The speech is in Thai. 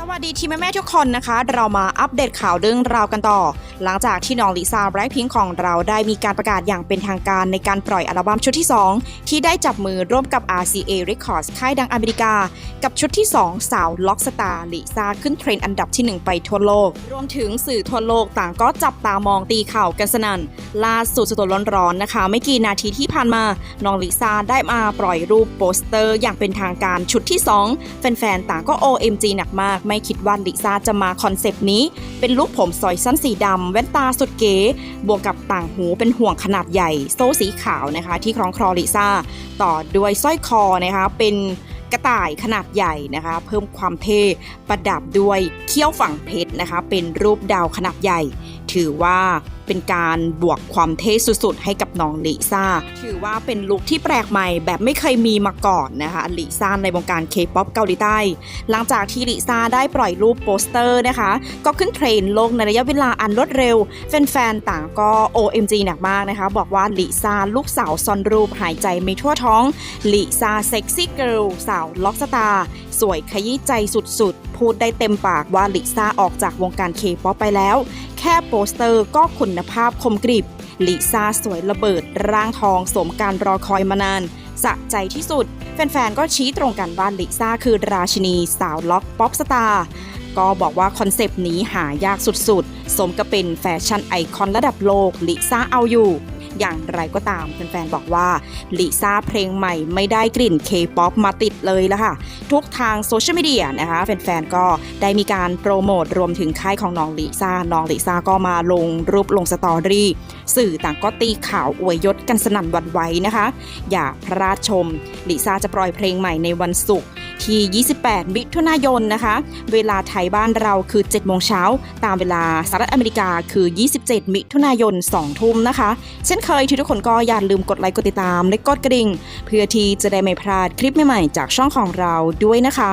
สวัสดีทีมแม่ๆทุกคนนะคะ เรามาอัปเดตข่าวเรื่องราวกันต่อ หลังจากที่น้องลิซ่าแบล็คพิงของเราได้มีการประกาศอย่างเป็นทางการในการปล่อยอัลบั้มชุดที่ 2 ที่ได้จับมือร่วมกับ RCA Records ค่ายดังอเมริกา กับชุดที่ 2 สาวล็อกสตาร์ลิซ่าขึ้นเทรนด์อันดับที่ 1 ไปทั่วโลก รวมถึงสื่อทั่วโลกต่างก็จับตามองตีข่าวกันสนั่นล่าสุดสดร้อนๆนะคะ ไม่กี่นาทีที่ผ่านมาน้องลิซ่าได้มาปล่อยรูปโปสเตอร์อย่างเป็นทางการชุดที่ 2 แฟนๆต่างก็ OMG หนักมาก ไม่คิดว่าลิซ่าจะมาคอนเซปต์นี้ เป็นลุคผมสอยสั้นสีดำแว่นตาสุดเก๋ บวกกับต่างหูเป็นห่วงขนาดใหญ่ โซ่สีขาวนะคะ ที่คล้องคลอลิซ่า ต่อด้วยสร้อยคอนะคะ เป็นกระต่ายขนาดใหญ่นะคะ เพิ่มความเท่ประดับด้วยเขี้ยวฝั่งเพชรนะคะ เป็นรูปดาวขนาดใหญ่ ถือว่า เป็นการบวกความเท่สุดๆ ให้กับน้องลิซ่า ถือว่าเป็นลุคที่แปลกใหม่แบบไม่เคยมีมาก่อนนะคะลิซ่าในวงการเคป๊อปเกาหลีใต้ หลังจากที่ลิซ่าได้ปล่อยรูปโปสเตอร์นะคะ ก็ขึ้นเทรนด์โลกในระยะเวลาอันรวดเร็ว แฟนๆ ต่างก็ OMG หนักมากนะคะ บอกว่าลิซ่าลูกสาวซอนรูปหายใจไม่ทั่วท้องลิซ่าเซ็กซี่เกิร์ลสาวล็อกสตาร์สวยขยี้ใจสุดๆ พูดได้เต็มปากว่าลิซ่าออกจากวงการเคป๊อปไปแล้ว แค่โปสเตอร์ก็คุณภาพคมกริบลิซ่าสวยระเบิดร่างทองสมการรอคอยมานาน สะใจที่สุด แฟนๆ ก็ชี้ตรงกันว่าลิซ่าคือราชินีสาวล็อกป๊อปสตาร์ก็บอกว่าคอนเซปต์นี้หายากสุดๆ สมกับเป็นแฟชั่นไอคอนระดับโลกลิซ่าเอาอยู่ อย่างไรก็ตามแฟนๆบอกว่าลิซ่าเพลงใหม่ไม่ได้กลิ่นเคป๊อปมาติดเลยละค่ะ ทุกทางโซเชียลมีเดียนะคะแฟนๆก็ได้มีการโปรโมทรวมถึงค่ายของน้องลิซ่าน้องลิซ่าก็มาลงรูปลงสตอรี่สื่อต่างก็ตีข่าวอวยยศกันสนั่นวันไหวนะคะ อย่าพลาดชมลิซ่าจะปล่อยเพลงใหม่ในวันศุกร์ ที่ 28 มิถุนายนนะคะ เวลาไทยบ้านเราคือ 7 โมงเช้า ตามเวลาสหรัฐอเมริกาคือ 27 มิถุนายน 2 ทุ่มนะคะ เช่นเคยทุกคนก็อย่าลืมกดไลค์กดติดตามและกดกระดิ่ง เพื่อที่จะได้ไม่พลาดคลิปใหม่ๆ จากช่องของเราด้วยนะคะ